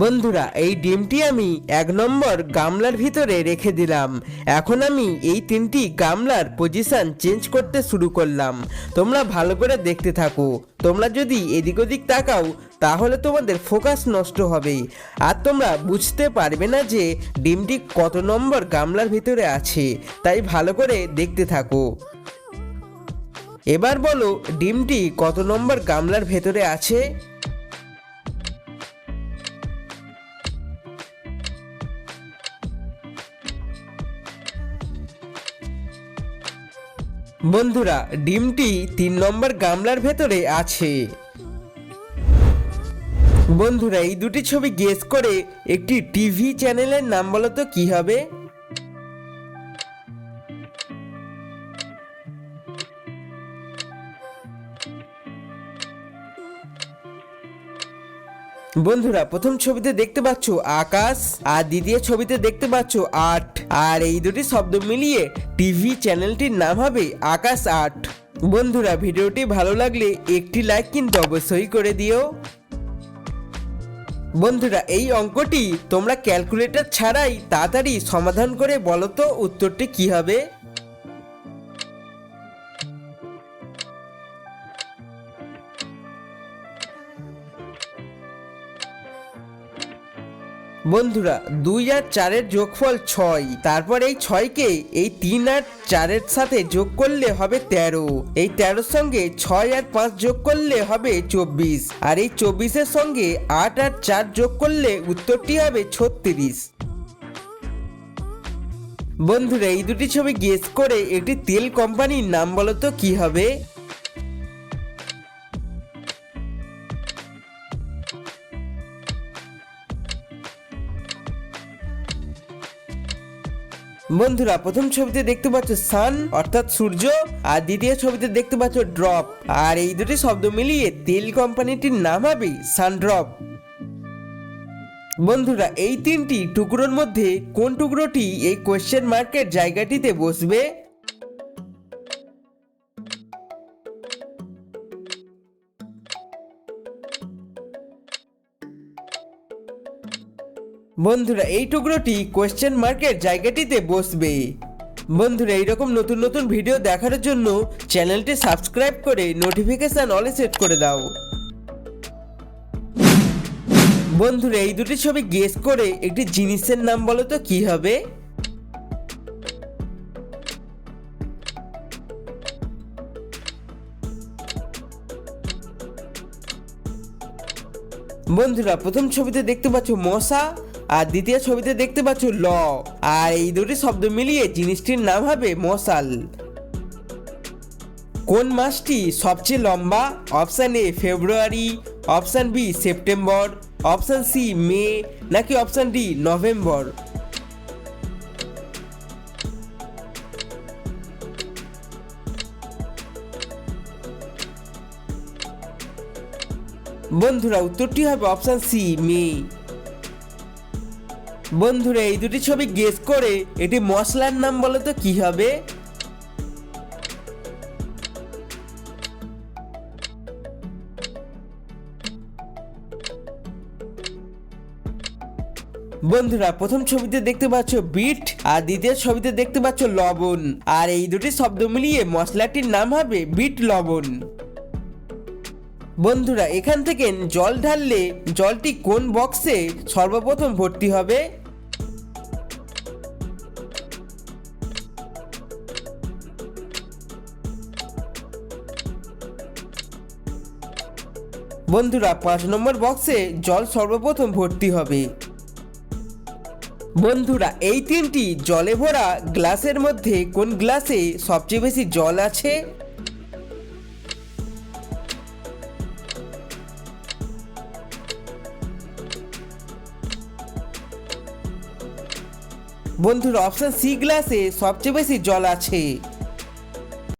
বন্ধুরা, এই ডিমটি আমি এক নম্বর গামলার ভিতরে রেখে দিলাম। এখন আমি এই তিনটি গামলার পজিশন চেঞ্জ করতে শুরু করলাম। তোমরা ভালো করে দেখতে থাকো। তোমরা যদি এদিক ওদিক তাকাও, তাহলে তোমাদের ফোকাস নষ্ট হবে। আর তোমরা বুঝতে পারবে না যে ডিমটি কত নম্বর গামলার ভিতরে আছে। তাই ভালো করে দেখতে থাকো। এবার বলো, ডিমটি কত নম্বর গামলার ভেতরে আছে? বন্ধুরা, ডিমটি তিন নম্বর গামলার ভেতরে আছে। বন্ধুরা, এই দুটি ছবি গেস করে একটি টিভি চ্যানেলের নাম বলো তো, কি হবে? বন্ধুরা, প্রথম ছবিতে দেখতে পাচ্ছ আকাশ, আর দ্বিতীয় ছবিতে দেখতে পাচ্ছ আট। আর এই দুটি শব্দ মিলিয়ে টিভি চ্যানেলটির নাম হবে আকাশ আট। বন্ধুরা, ভিডিওটি ভালো লাগলে একটি লাইক কিন্তু অবশ্যই করে দিও। বন্ধুরা, এই অঙ্কটি তোমরা ক্যালকুলেটর ছাড়াই তাড়াতাড়ি সমাধান করে বলো তো উত্তরটি কি হবে? বন্ধুরা, দুই আর চারের যোগফল ছয়। তারপর এই ছয়কে এই তিন আর চারের সাথে যোগ করলে হবে তেরো। এই তেরোর সঙ্গে ছয় আর পাঁচ যোগ করলে হবে চব্বিশ। আর এই চব্বিশের সঙ্গে আট আর চার যোগ করলে উত্তরটি হবে ছত্রিশ। বন্ধুরা, এই দুটি ছবি গেস করে একটি তেল কোম্পানির নাম বলো তো কি হবে? বন্ধুরা, প্রথম ছবিতে দেখতে পাচ্ছ সান অর্থাৎ সূর্য, আর দ্বিতীয় ছবিতে দেখতে পাচ্ছ ড্রপ আর এই দুটি শব্দ মিলিয়ে তেল কোম্পানিটির নাম হবে সান ড্রপ বন্ধুরা, এই তিনটি টুকরোর মধ্যে কোন টুকরোটি এই কোয়েশ্চেন মার্কের জায়গাটিতে বসবে? বন্ধুরা, এই টুকরোটি কোয়েশ্চেন মার্কের জায়গাটিতে বসবে। বন্ধুরা, এইরকম নতুন নতুন ভিডিও দেখার জন্য চ্যানেলটি সাবস্ক্রাইব করে নোটিফিকেশন অলে সেট করে দাও। বন্ধুরা, এই দুটি ছবি গেস করে একটি জিনিসের নাম বলো তো, কি হবে? বন্ধুরা, প্রথম ছবিতে দেখতে পাচ্ছ মশা আর দ্বিতীয় ছবিতে দেখতে পাচ্ছ ল। আর এই দুটি শব্দ মিলিয়ে জিনিসটির নাম হবে মশাল। কোন মাসটি সবচেয়ে লম্বা? Option A, February, option B, September, option C, May, নাকি অপশান ডি, নভেম্বর? বন্ধুরা, উত্তরটি হবে অপশান সি, মে। বন্ধুরা, এই দুটি ছবি গেস করে এটি মশলার নাম বলো তো কি হবে? বন্ধুরা, প্রথম ছবিতে দেখতে পাচ্ছ বিট আর দ্বিতীয় ছবিতে দেখতে পাচ্ছ লবণ। আর এই দুটি শব্দ মিলিয়ে মশলাটির নাম হবে বিট লবণ। বন্ধুরা, এখান থেকে জল ঢাললে জলটি কোন বক্সে সর্বপ্রথম ভর্তি হবে? বন্ধুরা, পাঁচ নম্বর বক্সে জল সর্বপ্রথম ভর্তি হবে। বন্ধুরা, এই তিনটি জলে ভরা গ্লাসের মধ্যে কোন গ্লাসে সবচেয়ে বেশি জল আছে? বন্ধুরা অপশান সি গ্লাসে সবচেয়ে বেশি জল আছে।